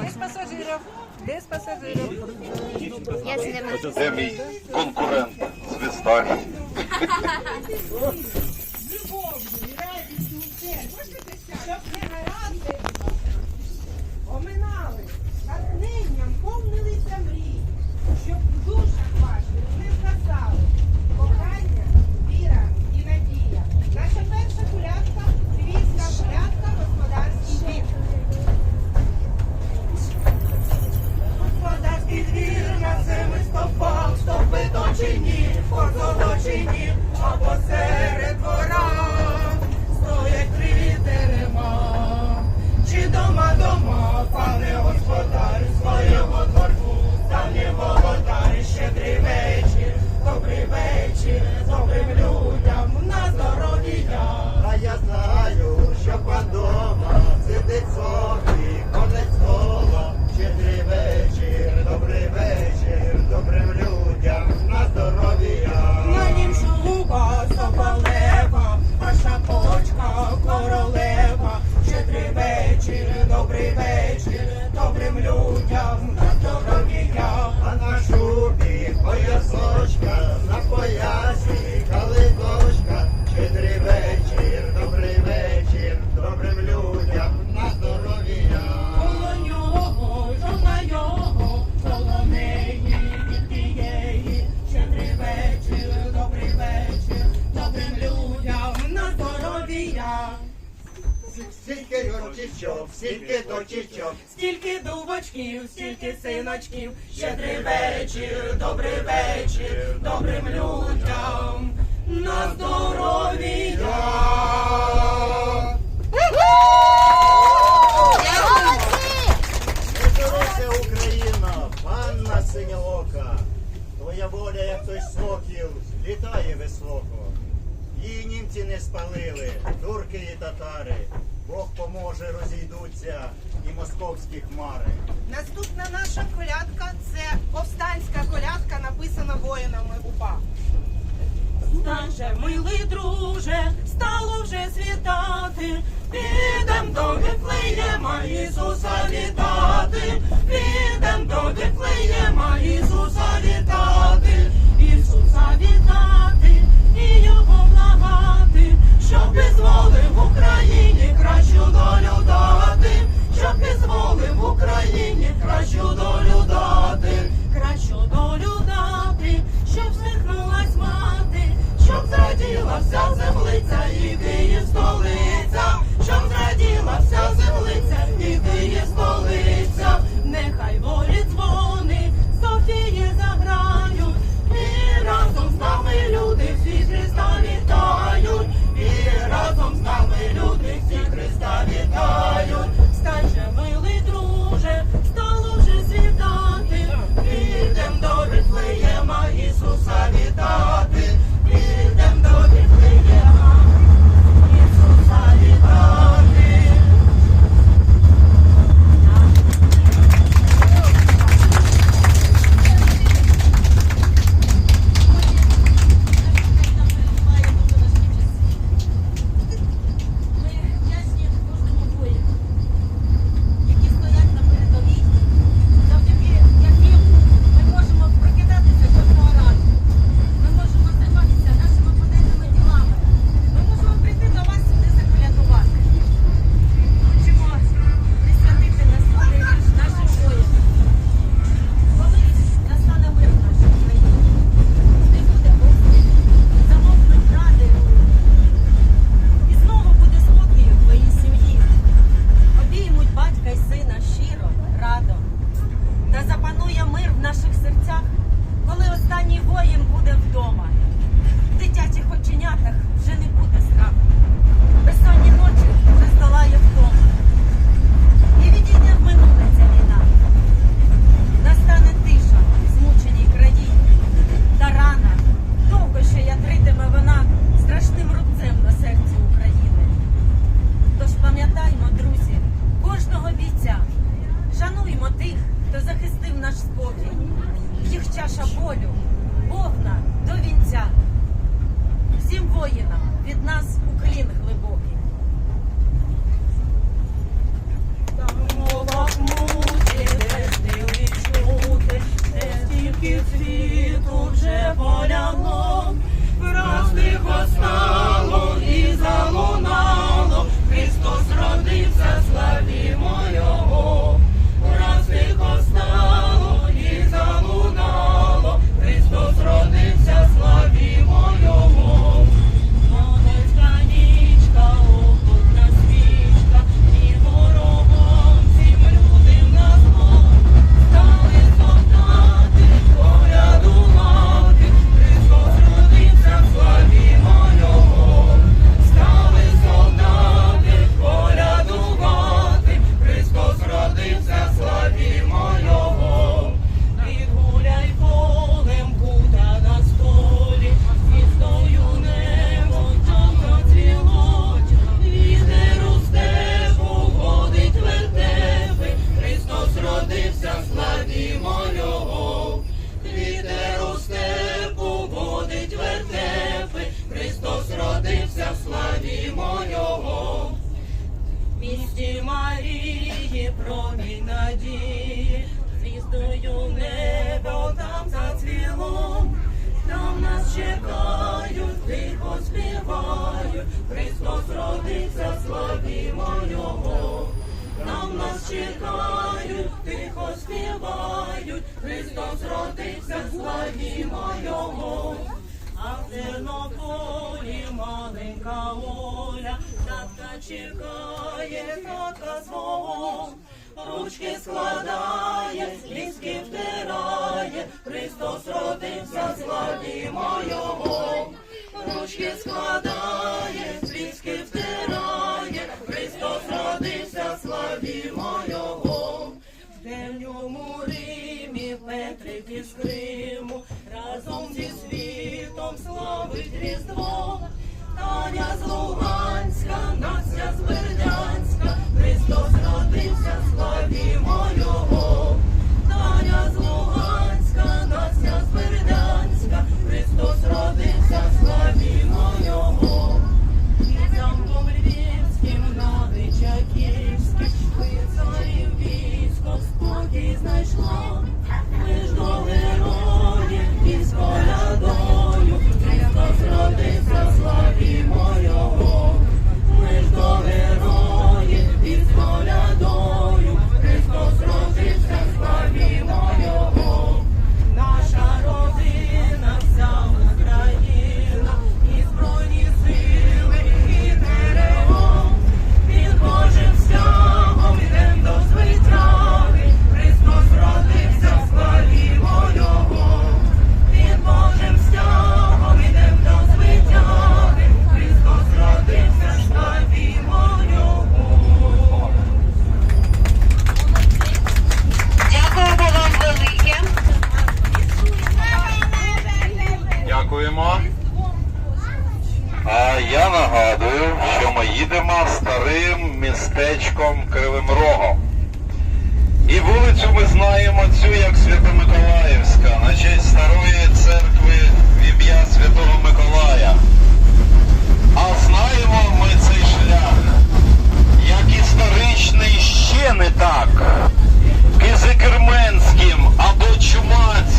без пасажиров, без пасажиров. Я знімаю. Це мій конкурент звістарі. точечок, стільки дубочків, стільки синочків, щедрий вечір, добрий вечір, добрим людям на здоров'я. Україна, панна синьолока, твоя воля, як той сокіл, літає високо. Її німці не спалили, турки і татари. Бог поможе, розійдуться і московські хмари. Наступна наша колядка це повстанська колядка, написана воїнами УПА. Стаже, милий друже, стало вже світати. Підем до Віфлеєма Ісуса вітати. Підем до Віфлеєма Ісуса вітати. Ісуса вітати. Чекають, тихо співають, Христос родився, славімо Його. А в Тернополі маленька Оля, татка чекає татка свого, ручки складає, ліски втирає, Христос родився, славімо Його. Ручки складає, Римі з Криму разом зі світом славить Різдво. Таня з Луганська, вулицю ми знаємо цю як Свято-Миколаївська, на честь старої церкви в ім'я Святого Миколая. А знаємо ми цей шлях, як історичний ще не так. Кизикерменським або Чумацьким